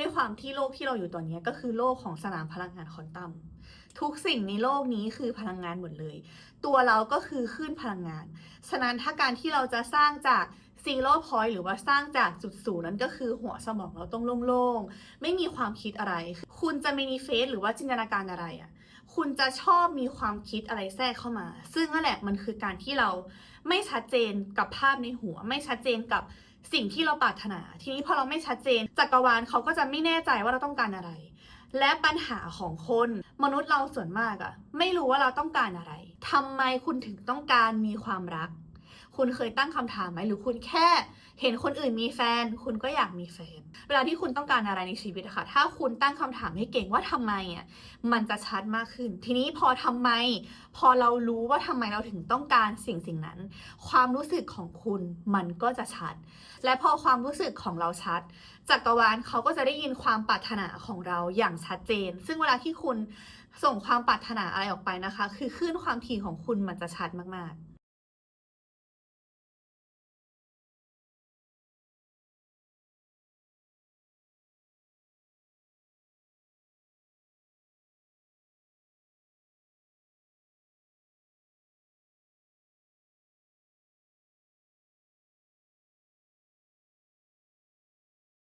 ด้วยความที่โลกที่เราอยู่ตอนนี้ก็คือโลกของสนามพลังงานคอนตัมทุกสิ่งในโลกนี้คือพลังงานหมดเลย ตัวเราก็คือคลื่นพลังงาน ฉะนั้นถ้าการที่เราจะสร้างจากซีโร่พอยต์หรือว่าสร้างจากจุดศูนย์นั้นก็คือหัวสมองเราต้องโล่งๆ ไม่มีความคิดอะไร คุณจะมินิเฟสหรือว่าจินตนาการอะไรอะ่ะคุณจะชอบมีความคิดอะไรแทรกเข้ามา ซึ่งนั่นแหละมันคือการที่เราไม่ชัดเจนกับภาพในหัว ไม่ชัดเจนกับ สิ่งที่เราปรารถนา ทีนี้พอเราไม่ชัดเจนจักรวาลเขาก็จะไม่แน่ใจว่าเราต้องการอะไร และปัญหาของคนมนุษย์เราส่วนมากอะไม่รู้ว่าเราต้องการอะไรทำไมคุณถึงต้องการมีความรัก คุณเคยตั้งคำถามไหมหรือคุณแค่ เห็นคนอื่นมีแฟน คุณก็อยากมีแฟน เวลาที่คุณต้องการอะไรในชีวิตอะค่ะ ถ้าคุณตั้งคำถามให้เก่งว่าทำไมอะมันจะชัดมากขึ้น ทีนี้พอทำไม พอเรารู้ว่าทำไมเราถึงต้องการสิ่งสิ่งนั้น ความรู้สึกของคุณมันก็จะชัด และพอความรู้สึกของเราชัดจักรวาลเขาก็จะได้ยินความปรารถนาของเราอย่างชัดเจน ซึ่งเวลาที่คุณส่งความปรารถนาอะไรออกไปนะคะ คือคลื่นความถี่ของคุณมันจะชัดมากๆ